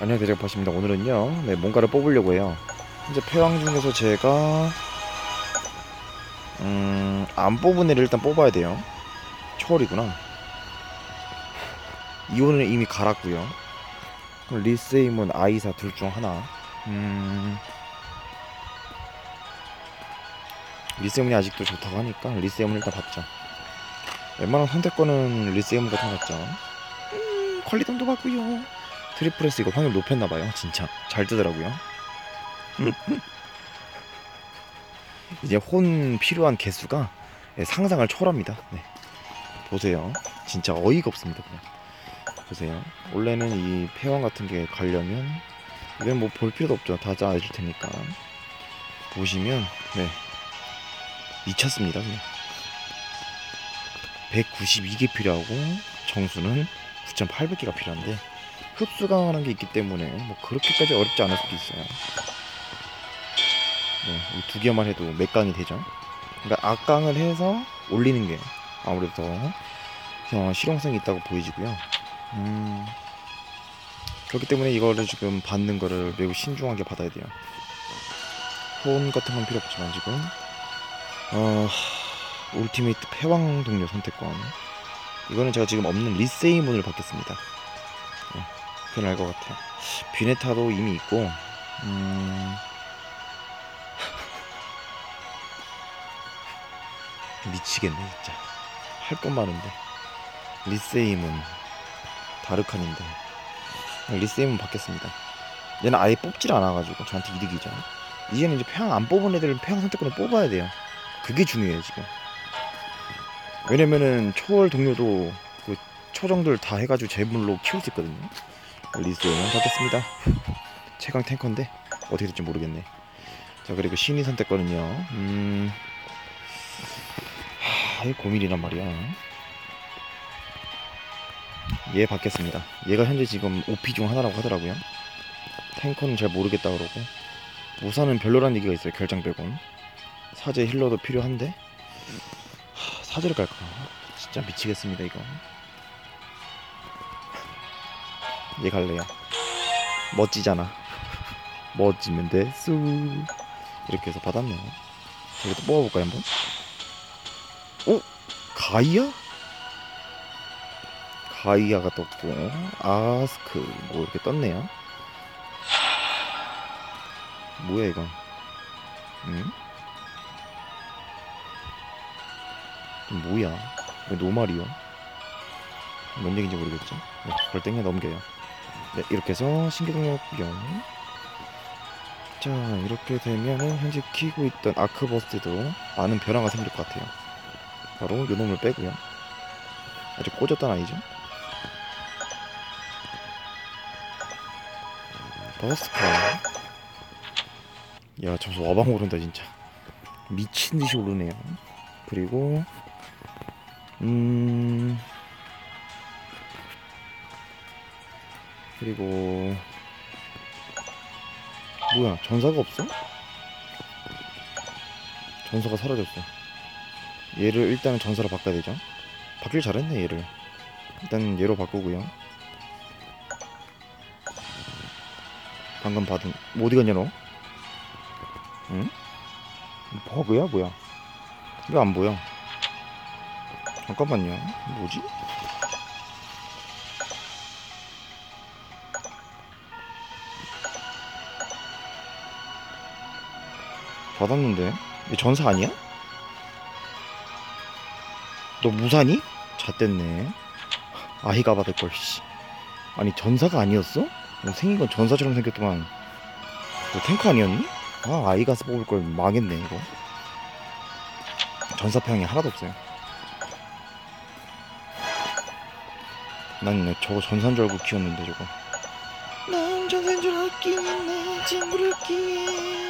안녕하세요 대작파십니다. 오늘은요 네, 뭔가를 뽑으려고 해요. 현재 패왕 중에서 제가 음, 안 뽑은 애를 일단 뽑아야 돼요. 초월이구나. 이호는 이미 갈았고요. 리세이문 아이사 둘 중 하나. 음, 리세이문이 아직도 좋다고 하니까 리세이문 일단 받자. 웬만한 선택권은 리세이문 같은 거 같죠? 음, 관리당도 받고요 트리플스 이거 확률 높였나봐요. 진짜. 잘 뜨더라고요. 이제 혼 필요한 개수가 네, 상상을 초월합니다. 네. 보세요. 진짜 어이가 없습니다 그냥. 보세요. 원래는 이 폐왕 같은 게 가려면 이건 뭐 볼 필요도 없죠. 다 짜줄 테니까. 보시면 네. 미쳤습니다 그냥. 192개 필요하고 정수는 9,800개가 필요한데 흡수가 하는 게 있기 때문에 뭐 그렇게까지 어렵지 않을 수도 있어요. 네, 이두 개만 해도 몇 강이 되죠. 그러니까 악강을 해서 올리는 게 아무래도 더 어, 실용성이 있다고 보여지고요. 음, 그렇기 때문에 이거를 지금 받는 거를 매우 신중하게 받아야 돼요. 폰 같은 건 필요 없지만 지금 어, 울티메이트 패왕 동료 선택권 이거는 제가 지금 없는 리세이문을 받겠습니다. 그건 알 것 같아요. 비네타도 이미 있고, 음... 미치겠네 진짜. 할 것 많은데. 리세임은 다르칸인데. 리세임은 받겠습니다. 얘는 아예 뽑질 않아가지고 저한테 이득이죠. 이제는 이제 평안 뽑은 애들은 평 선택권을 뽑아야 돼요. 그게 중요해요 지금. 왜냐면은 초월 동료도 그 초정들 다 해가지고 제물로 키울 수 있거든요. 리스오만 받겠습니다. 최강 탱커인데 어떻게 될지 모르겠네. 자 그리고 신의 선택권은요. 음, 하, 이 고민이란 말이야. 얘 받겠습니다. 얘가 현재 지금 OP 중 하나라고 하더라고요. 탱커는 잘 모르겠다 그러고 무사는 별로란 얘기가 있어요. 결장 빼곤 사제 힐러도 필요한데 하, 사제를 갈까? 진짜 미치겠습니다 이거. 얘 갈래요. 멋지잖아. 멋지면 돼수 이렇게 해서 받았네요. 저기 또 뽑아볼까요 한번? 오 가이아? 가이아가 떴고 아스크 뭐 이렇게 떴네요. 뭐야 이거? 응? 뭐야? 왜 노말이요? 뭔 얘기인지 모르겠죠? 네, 그걸 땡겨 넘겨요. 네, 이렇게 해서 신기동력 뿅. 자, 이렇게 되면은 현재 키고 있던 아크버스트도 많은 변화가 생길 것 같아요. 바로 요 놈을 빼고요. 아직 꽂았던 아이죠? 버스카. 야, 점수 와방 오른다, 진짜. 미친 듯이 오르네요. 그리고, 음, 그리고 뭐야 전사가 없어? 전사가 사라졌어 얘를 일단은 전사로 바꿔야 되죠 바뀔 잘했네 얘를 일단 얘로 바꾸고요 방금 받은 뭐 어디 갔냐 너? 응? 버그야 뭐야 이거 안 보여 잠깐만요 뭐지? 받았는데 얘 전사 아니야? 너 무사니? 잣됐네 아이가 받을걸 씨 아니 전사가 아니었어? 뭐 생긴 건 전사처럼 생겼더만 너 탱크 아니었니? 아 아이가 뽑을 걸 망했네 이거 전사평이 하나도 없어요 난 저거 전사인 줄 알고 키웠는데 저거 난 전사인 줄 알기에 내 친구를 기에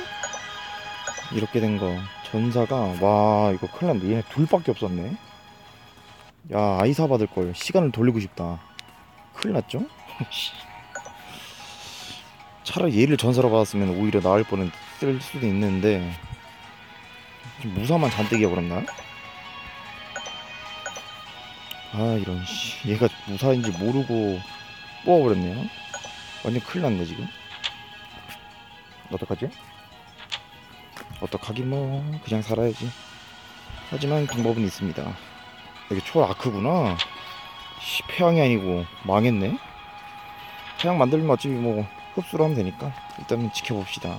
이렇게 된 거. 전사가 와 이거 큰일 났네. 얘네 둘밖에 없었네. 야 아이사 받을 걸. 시간을 돌리고 싶다. 큰일 났죠? 차라리 얘를 전사로 받았으면 오히려 나을 뻔은 쓸 수도 있는데. 무사만 잔뜩 해버렸나? 아 이런 씨. 얘가 무사인지 모르고 뽑아버렸네요. 완전 큰일 났네 지금. 어떡하지? 어떡하긴 뭐. 그냥 살아야지. 하지만 방법은 있습니다. 여기 초 아크구나. 씨 폐왕이 아니고 망했네. 폐왕 만들면 어차피 뭐 흡수로 하면 되니까 일단은 지켜봅시다.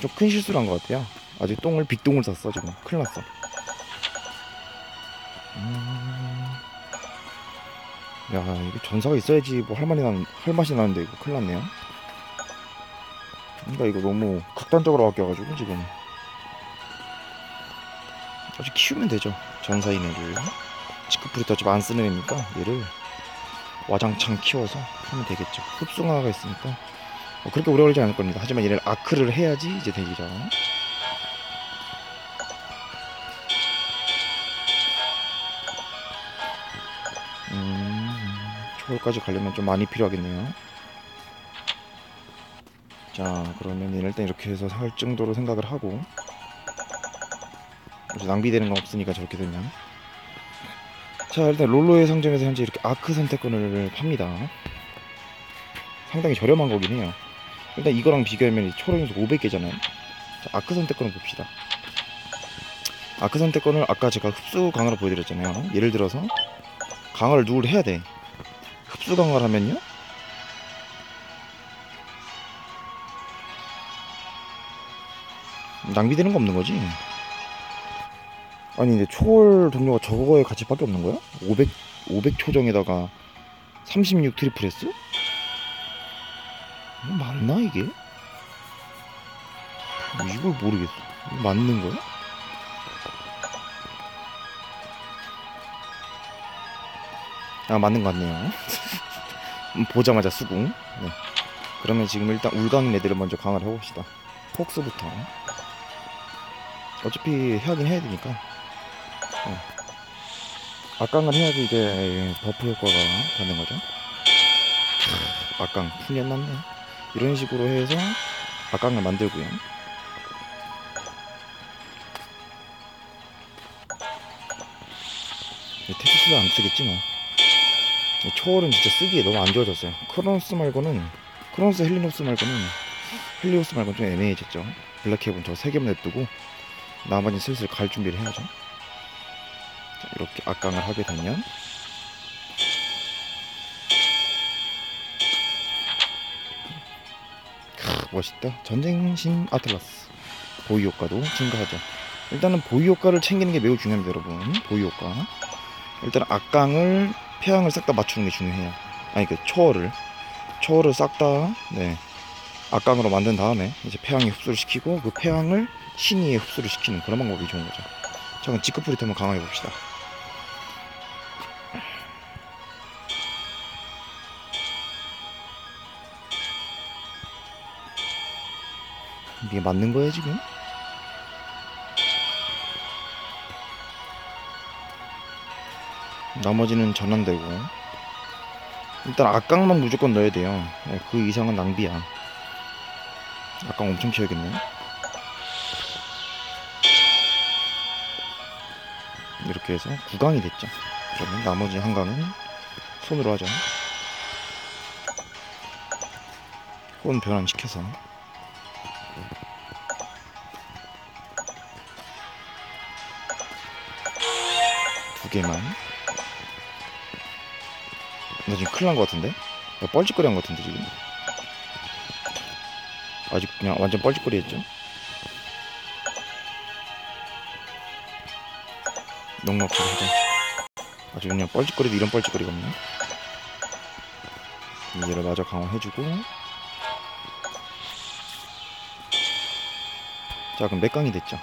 좀 큰 실수를 한 것 같아요. 아직 똥을 빅똥을 샀어 지금. 큰일 났어. 음... 야 이거 전사가 있어야지 뭐할 맛이 난, 할 맛이 나는데 이거 큰일 났네요. 그러니까 이거 너무 극단적으로 바뀌어가지고 지금 아직 키우면 되죠. 전사인 애를 지크프리터 어차피 안 쓰는 애니까 얘를 와장창 키워서 하면 되겠죠. 흡수강화가 있으니까 어, 그렇게 오래 걸리지 않을 겁니다. 하지만 얘를 아크를 해야지 이제 되기죠 음, 초월까지 가려면 좀 많이 필요하겠네요. 자 그러면 얘는 일단 이렇게 해서 할 정도로 생각을 하고 이제 낭비되는 건 없으니까 저렇게 되면 자 일단 롤로의 상점에서 현재 이렇게 아크 선택권을 팝니다. 상당히 저렴한 거긴 해요. 일단 이거랑 비교하면 초록에서 500개잖아요. 자, 아크 선택권을 봅시다. 아크 선택권을 아까 제가 흡수 강화로 보여드렸잖아요. 예를 들어서 강화를 누구를 해야 돼? 흡수 강화를 하면요? 낭비되는 거 없는 거지 아니 근데 초월 동료가 저거에 가치밖에 없는 거야? 500 500 초정에다가 36 트리플 S? 맞나 이게? 이걸 모르겠어. 맞는 거야? 아 맞는 것 같네요. 음, 보자마자 수긍. 네. 그러면 지금 일단 울강인 애들을 먼저 강화를 해봅시다. 폭스부터. 어차피 하긴 해야 되니까. 어. 악강을 해야지 이제 버프 효과가 받는 거죠. 크, 악강 풍년 났네. 이런 식으로 해서 악강을 만들고요. 테스트도 안 쓰겠지 뭐. 이 초월은 진짜 쓰기에 너무 안 좋아졌어요. 크로노스 말고는 크로노스 헬리노스 말고는 헬리오스 말고는 좀 애매해졌죠. 블랙헤븐 저 세 개만 냅두고 나머지 슬슬 갈 준비를 해야죠. 자, 이렇게 악강을 하게 되면 크, 멋있다. 전쟁신 아틀라스 보이 효과도 증가하죠. 일단은 보이 효과를 챙기는 게 매우 중요합니다, 여러분. 보이 효과. 일단 악강을 폐왕을 싹 다 맞추는 게 중요해요. 아니 그 초월을 초월을 싹다 네. 악강으로 만든 다음에 이제 폐왕에 흡수를 시키고 그 폐왕을 신이에 흡수를 시키는 그런 방법이 좋은 거죠. 자 그럼 지크프리트 한번 강화해 봅시다. 이게 맞는 거예요 지금? 나머지는 전환되고. 일단 악강만 무조건 넣어야 돼요. 네, 그 이상은 낭비야. 악강 엄청 키워야겠네. 이렇게 해서 9강이 됐죠. 그러면 나머지 한 강은 손으로 하죠 혼 변환시켜서 두 개만. 나 지금 큰일 난 것 같은데? 나 뻘짓거리 한 것 같은데 지금? 아직 그냥 완전 뻘짓거리 했죠? 넉넉하게 하자. 아주 그냥 뻘짓거리도 이런 뻘짓거리가 없네. 얘를 마저 강화해주고. 자 그럼 몇 강이 됐죠?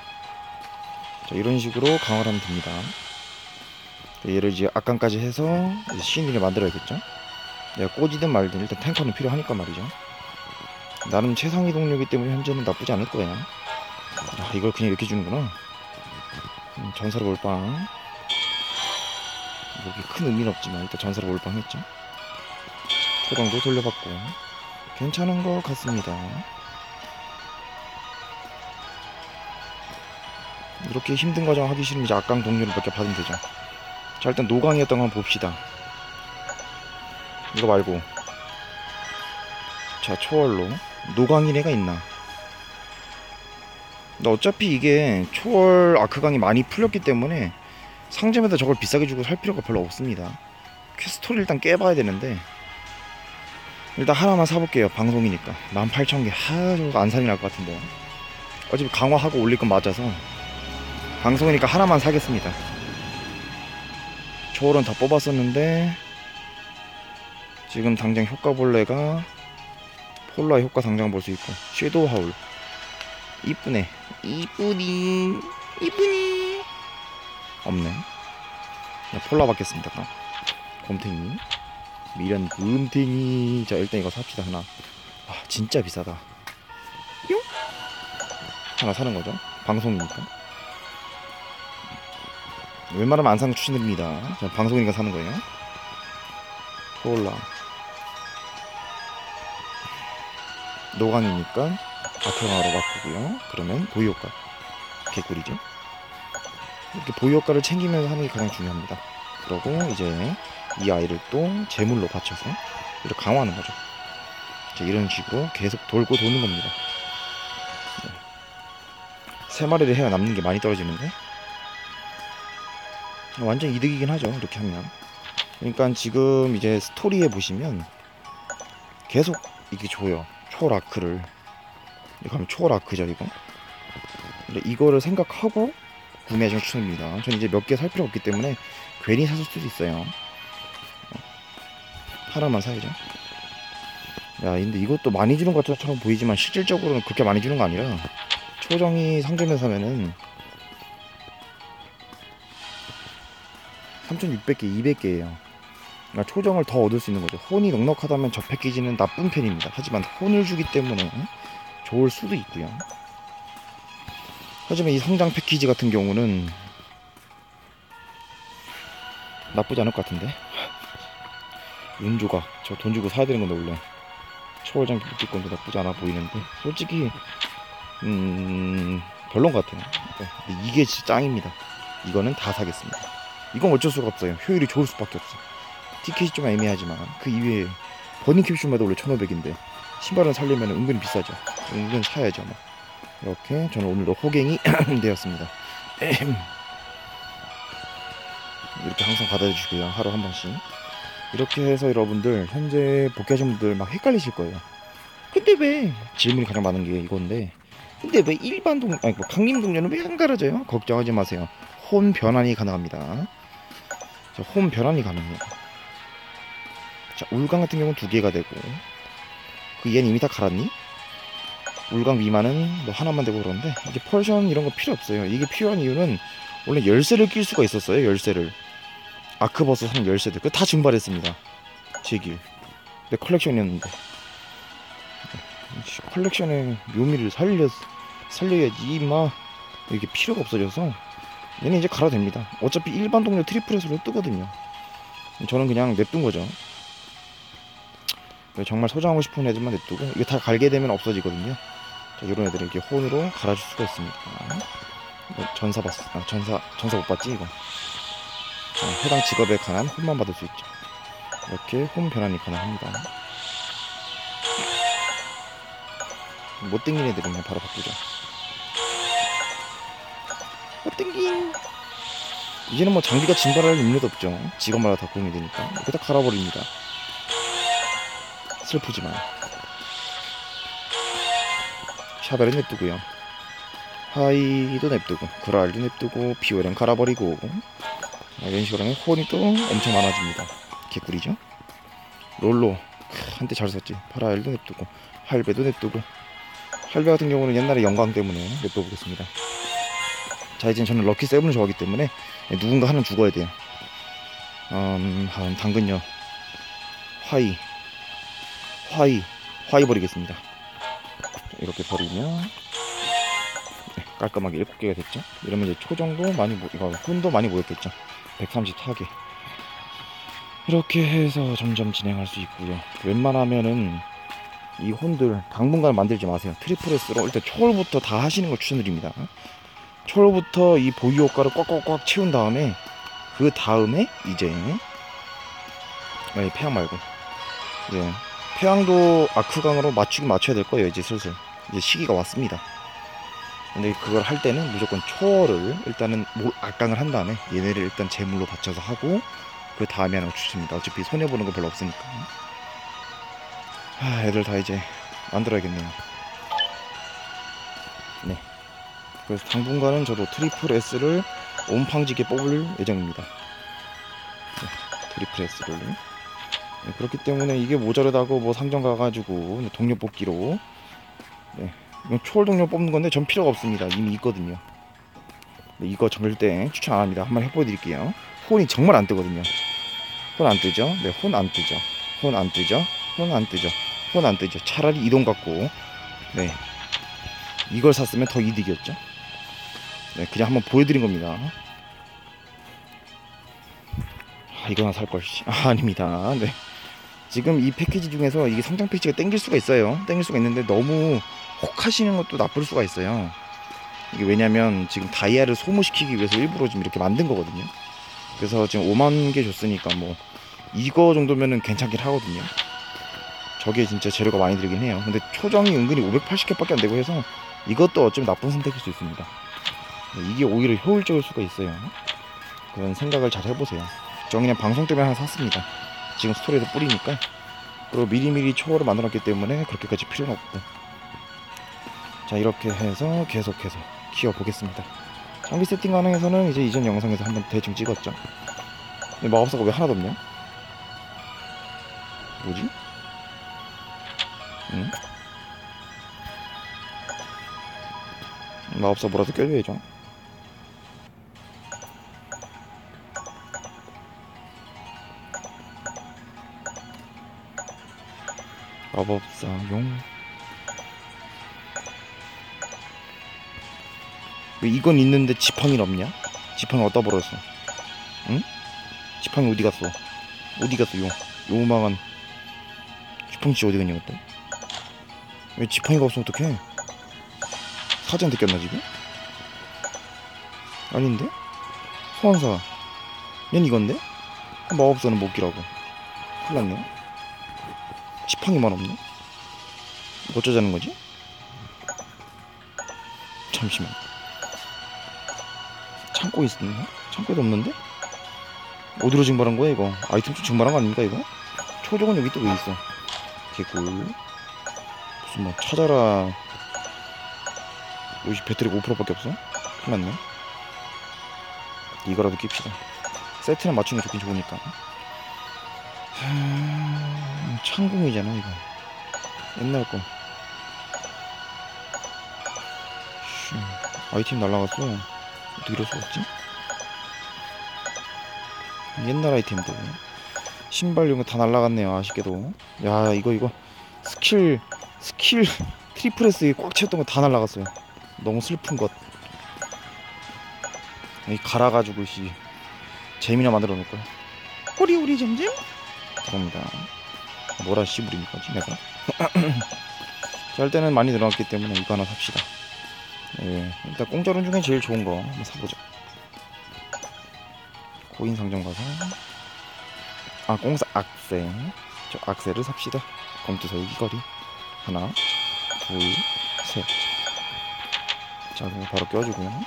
자 이런 식으로 강화를 하면 됩니다 얘를 이제 악강까지 해서 신기를 만들어야겠죠? 내가 꽂이든 말든 일단 탱커는 필요하니까 말이죠. 나름 최상위 동료이기 때문에 현재는 나쁘지 않을 거야. 아 이걸 그냥 이렇게 주는구나. 음, 전사로 몰빵. 여기 큰 의미는 없지만 일단 전사로 몰빵 했죠? 초당도 돌려받고 괜찮은 것 같습니다. 이렇게 힘든 과정 하기 싫으면 이제 악강 동료를 몇 개 받으면 되죠 자 일단 노강이었던 거 한번 봅시다. 이거 말고. 자 초월로. 노광이네가 있나? 근데 어차피 이게 초월 아크강이 많이 풀렸기 때문에 상점에다 저걸 비싸게 주고 살 필요가 별로 없습니다. 퀘스토를 일단 깨봐야 되는데. 일단 하나만 사볼게요 방송이니까. 18,000개. 하 저거 안산이 날 것 같은데. 어차피 강화하고 올릴 건 맞아서. 방송이니까 하나만 사겠습니다 초월은 다 뽑았었는데 지금 당장 효과벌레가 폴라 효과 당장 볼 수 있고 섀도우 하울. 이쁘네. 이쁘니. 이쁘니. 없네. 폴라 받겠습니다 그럼. 곰탱이. 미련 곰탱이. 자 일단 이거 삽시다 하나. 아 진짜 비싸다. 뿅 하나 사는 거죠? 방송이니까 웬만하면 안 사는 거 추천드립니다 자, 방송이니까 사는 거예요 폴라 노강이니까 아크강으로 바꾸고요. 그러면 보유효과 개꿀이죠. 이렇게 보유효과를 챙기면서 하는 게 가장 중요합니다. 그러고 이제 이 아이를 또 제물로 바쳐서 이렇게 강화하는 거죠. 자, 이런 식으로 계속 돌고 도는 겁니다. 네. 세 마리를 해야 남는 게 많이 떨어지는데 완전 이득이긴 하죠. 이렇게 하면. 그러니까 지금 이제 스토리에 보시면 계속 이게 줘요. 초라크를 하면 초라크죠 이거 근데 이거를 생각하고 구매하시면 추천입니다 저는 이제 몇 개 살 필요 없기 때문에 괜히 샀을 수도 있어요 어, 하나만 사야죠 야 근데 이것도 많이 주는 것처럼 보이지만 실질적으로는 그렇게 많이 주는 거 아니라 초정이 상점에 사면은 3600개 200개예요 그러니까 초정을 더 얻을 수 있는 거죠. 혼이 넉넉하다면 저 패키지는 나쁜 편입니다. 하지만 혼을 주기 때문에 좋을 수도 있고요. 하지만 이 성장 패키지 같은 경우는 나쁘지 않을 것 같은데. 윤조각 저 돈 주고 사야 되는 건데 원래 초월장 묶을 건데 나쁘지 않아 보이는데 솔직히 음 별론 것 같아요. 네, 근데 이게 진짜 짱입니다. 이거는 다 사겠습니다. 이건 어쩔 수가 없어요. 효율이 좋을 수밖에 없어. 티켓이 좀 애매하지만 그 이외에 버닝 캡슐마다 원래 1500인데 신발은 살려면 은근히 비싸죠. 은근 사야죠 뭐. 이렇게 저는 오늘도 호갱이 되었습니다. 이렇게 항상 받아주시고요 하루 한 번씩. 이렇게 해서 여러분들 현재 복귀하신 분들 막 헷갈리실 거예요. 근데 왜? 질문이 가장 많은 게 이건데 근데 왜 일반 동 아니 뭐 강림 동료는 왜안 갈아져요? 걱정하지 마세요. 혼 변환이 가능합니다 자, 혼 변환이 가능해요 자, 울강 같은 경우는 두 개가 되고 그 얘는 이미 다 갈았니? 울강 미만은 뭐 하나만 되고 그러는데 이제 펄션 이런 거 필요 없어요. 이게 필요한 이유는 원래 열쇠를 낄 수가 있었어요. 열쇠를 아크버스 산 열쇠들 그다 증발했습니다. 제길 내 컬렉션이었는데 컬렉션의 묘미를 살려 살려야지 막 이게 필요가 없어져서 얘는 이제 갈아도 됩니다. 어차피 일반 동료 트리플에서로 뜨거든요. 저는 그냥 냅둔 거죠. 정말 소장하고 싶은 애들만 냅두고 이게 다 갈게 되면 없어지거든요. 자, 이런 애들은 이렇게 혼으로 갈아줄 수가 있습니다. 뭐 전사 봤어. 아, 전사 전사 못 봤지 이거. 자, 해당 직업에 관한 혼만 받을 수 있죠. 이렇게 혼 변환이 가능합니다. 못 땡긴 애들은 그냥 바로 바꾸죠. 못 땡긴. 이제는 뭐 장비가 증발할 의미도 없죠. 직업마다 다 공이 되니까. 이렇게 다 갈아버립니다. 슬프지만. 샤벨은 냅두고요. 하이도 냅두고 그랄도 냅두고 비오렌 갈아버리고. 아, 이런 식으로 하면 혼이 또 엄청 많아집니다. 개꿀이죠? 롤로 한때 잘 썼지. 파라엘도 냅두고 할배도 냅두고. 할배 같은 경우는 옛날에 영광 때문에 냅둬보겠습니다 자 이제 저는 럭키 세븐을 좋아하기 때문에 누군가 하나 죽어야 돼요. 음, 한 당근요 화이. 화이. 화이 버리겠습니다. 이렇게 버리면 네, 깔끔하게 7개가 됐죠? 이러면 이제 초정도 많이 모 이거 혼도 많이 모였겠죠? 134개 이렇게 해서 점점 진행할 수 있고요. 웬만하면은 이 혼들 당분간 만들지 마세요. 트리플스로. 일단 초월부터 다 하시는 걸 추천드립니다 초월부터 이 보유 효과를 꽉꽉꽉 채운 다음에 그 다음에 이제 아니 폐양 말고. 이제 폐왕도 아크강으로 맞추긴 맞춰야 될 거예요 이제 슬슬. 이제 시기가 왔습니다. 근데 그걸 할 때는 무조건 초월을 일단은 모- 악강을 한 다음에 얘네를 일단 제물로 받쳐서 하고 그 다음에 하는 거 추천입니다. 어차피 손해보는 거 별로 없으니까. 하 애들 다 이제 만들어야겠네요 그래서 당분간은 저도 트리플 S를 온팡지게 뽑을 예정입니다. 네, 트리플 S를. 네, 그렇기 때문에 이게 모자르다고 뭐 상점 가가지고 동료 뽑기로. 네, 초월 동료 뽑는 건데 전 필요가 없습니다. 이미 있거든요. 네, 이거 절대 추천 안 합니다. 한번 해보여 드릴게요. 혼이 정말 안 뜨거든요. 혼 안 뜨죠? 네 혼 안 뜨죠. 혼 안 뜨죠? 혼 안 뜨죠? 혼 안 뜨죠? 차라리 이동 갖고. 네. 이걸 샀으면 더 이득이었죠 네 그냥 한번 보여드린 겁니다 아, 이거나 살걸 아, 아닙니다 네 지금 이 패키지 중에서 이게 성장 패키지가 땡길 수가 있어요. 땡길 수가 있는데 너무 혹하시는 것도 나쁠 수가 있어요. 이게 왜냐면 지금 다이아를 소모시키기 위해서 일부러 지금 이렇게 만든 거거든요. 그래서 지금 5만 개 줬으니까 뭐 이거 정도면은 괜찮긴 하거든요. 저게 진짜 재료가 많이 들긴 해요. 근데 초정이 은근히 580개밖에 안 되고 해서 이것도 어쩌면 나쁜 선택일 수 있습니다. 네, 이게 오히려 효율적일 수가 있어요. 그런 생각을 잘 해보세요. 저 그냥 방송 때문에 하나 샀습니다. 지금 스토리에서 뿌리니까 그리고 미리미리 초월을 만들었기 때문에 그렇게까지 필요는 없고 자 이렇게 해서 계속해서 키워보겠습니다 장비 세팅 가능해서는 이제 이전 영상에서 한번 대충 찍었죠 근데 마법사가 왜 하나도 없냐? 뭐지? 응? 마법사 뭐라도 껴줘야죠 마법 사용 왜 이건 있는데 지팡이는 없냐? 지팡이 어디다 버렸어? 응? 지팡이 어디 갔어? 어디 갔어 요 요망한 지팡이씨 어디 갔냐 그때? 왜 지팡이가 없으면 어떡해? 사자한테 꼈나 지금? 아닌데? 소환사 얜 이건데? 마법사는 못 끼라고 큰일 났네 지팡이만 없네? 어쩌자는 거지? 잠시만 창고에 있었나? 창고에도 없는데? 어디로 증발한 거야 이거? 아이템 좀 증발한 거 아닙니까 이거? 초정은 여기 또 왜 있어? 개꿀 무슨 뭐 찾아라 여기 배터리가 5%밖에 없어? 큰일 났네 이거라도 낍시다 세트는 맞추는 게 좋긴 좋으니까 하... 창공이잖아 이거. 옛날 거. 씨, 아이템 날라갔어. 어떻게 이럴 수 없지? 옛날 아이템들 신발 이런 거 다 날라갔네요 아쉽게도. 야 이거 이거. 스킬 스킬 트리플 S 꽉 채웠던 거 다 날라갔어요. 너무 슬픈 것. 이 갈아가지고 씨. 재미나 만들어 놓을 거야 호리 호리 점점? 그겁니다 뭐라 씨부리는 거지 내가. 잘 때는 많이 늘어났기 때문에 이거 하나 삽시다. 예 일단 공짜론 중에 제일 좋은 거 한번 사보자. 코인 상점 가서. 아 공사 악세. 저 악세를 삽시다. 검투서의 귀걸이 하나 둘셋자 그럼 바로 껴주고요.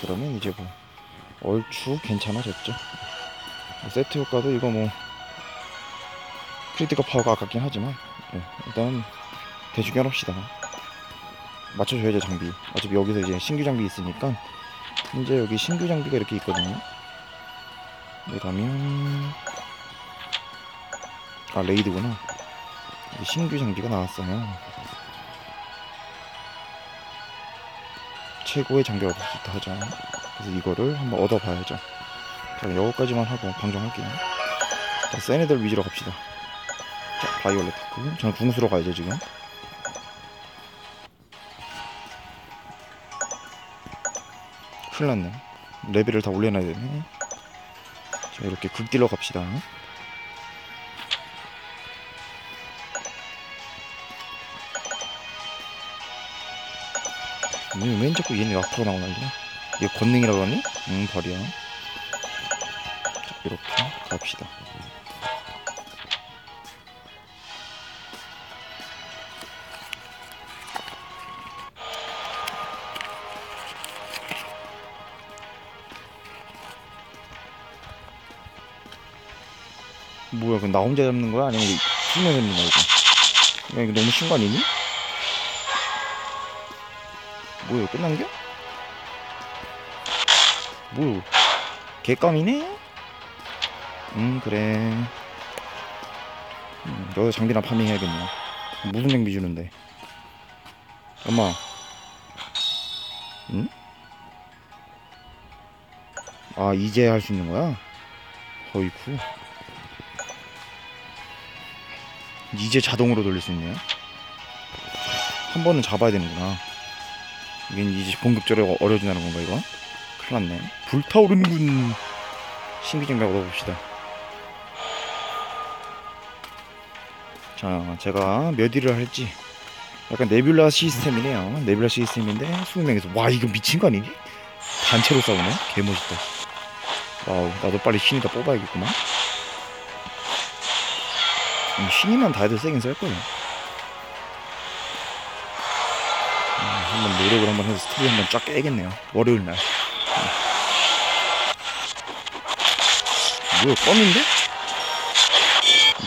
그러면 이제 뭐 얼추 괜찮아졌죠. 세트 효과도 이거 뭐 크리티컬 파워가 아깝긴 하지만 예, 일단 대충 해놓읍시다. 맞춰줘야죠 장비. 어차피 여기서 이제 신규 장비 있으니까. 이제 여기 신규 장비가 이렇게 있거든요. 여기 가면 아 레이드구나. 신규 장비가 나왔어요. 최고의 장비를 얻을 수 있다 하죠. 그래서 이거를 한번 얻어봐야죠. 자 여기까지만 하고 방정할게요. 자 센 애들 위주로 갑시다. 자 바이올렛 타크 저는 궁수로 가야죠 지금. 큰일 났네. 레벨을 다 올려놔야 되네. 자 이렇게 극딜러 갑시다. 음, 웬 자꾸 얘네 앞으로 나오나 이거 얘 권능이라고 하니? 응 버려. 자, 이렇게 갑시다 뭐야 그럼 나 혼자 잡는 거야? 아니면 수명 잡는 거야 이거 야 이거 너무 신거 아니니? 뭐야 끝난겨? 뭐 개껌이네? 음 그래 음, 너도 장비나 파밍해야겠네 무슨 장비 주는데 엄마 응? 아 이제 할 수 있는 거야? 어이쿠 이제 자동으로 돌릴 수 있네요. 한 번은 잡아야 되는구나. 이게 이제 본격적으로 어려워진다는 건가 이거? 큰일 났네. 불타오르는군 신기증 얻어봅시다. 자 제가 몇 일을 할지. 약간 네뷸라 시스템이네요. 네뷸라 시스템인데 20명에서. 와 이거 미친 거 아니니? 단체로 싸우네? 개멋있다. 와우 나도 빨리 신이다 뽑아야겠구만. 음, 신이면 다 해도 세긴 셀거야 음, 한번 노력을 한번 해서 스토리 한번 쫙 깨야겠네요. 월요일 날. 뭐야 껌인데?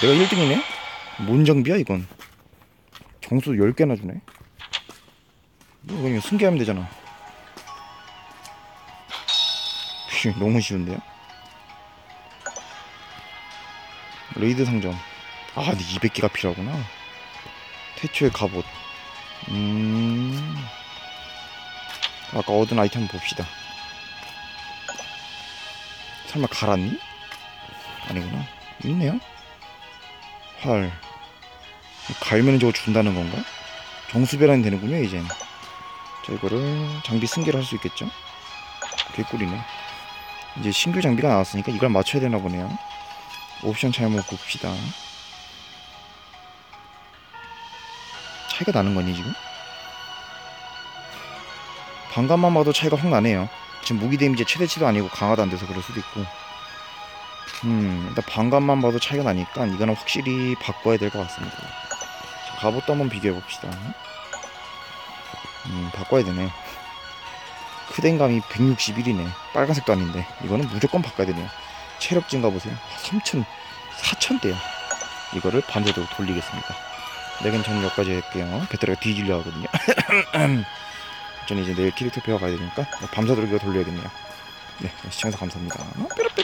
내가 1등이네? 뭔 장비야 이건? 정수 10개나 주네? 뭐 그냥 승계하면 되잖아. 피, 너무 쉬운데요? 레이드 상점 아 근데 200개가 필요하구나. 태초의 갑옷. 음. 아까 얻은 아이템 봅시다. 설마 갈았니? 아니구나. 있네요. 활. 갈면 저거 준다는 건가? 정수배란이 되는군요 이젠. 자 이거를 장비 승계를 할 수 있겠죠? 개꿀이네. 이제 신규 장비가 나왔으니까 이걸 맞춰야 되나 보네요. 옵션 잘 한번 봅시다 차이가 나는 거니 지금? 방감만 봐도 차이가 확 나네요. 지금 무기 데미지 최대치도 아니고 강화도 안 돼서 그럴 수도 있고. 음 일단 방감만 봐도 차이가 나니까 이거는 확실히 바꿔야 될 것 같습니다. 자, 갑옷도 한번 비교해 봅시다. 음 바꿔야 되네. 크덴감이 161이네. 빨간색도 아닌데. 이거는 무조건 바꿔야 되네요. 체력 증가 보세요. 3000 4000대야. 이거를 반대로 돌리겠습니다 내겐 저는 여기까지 할게요. 배터리가 뒤질려 하거든요. 저는 이제 내일 캐릭터 배워가야 되니까 밤새도록 이거 돌려야겠네요. 네 시청해서 감사합니다. 뾰로뾰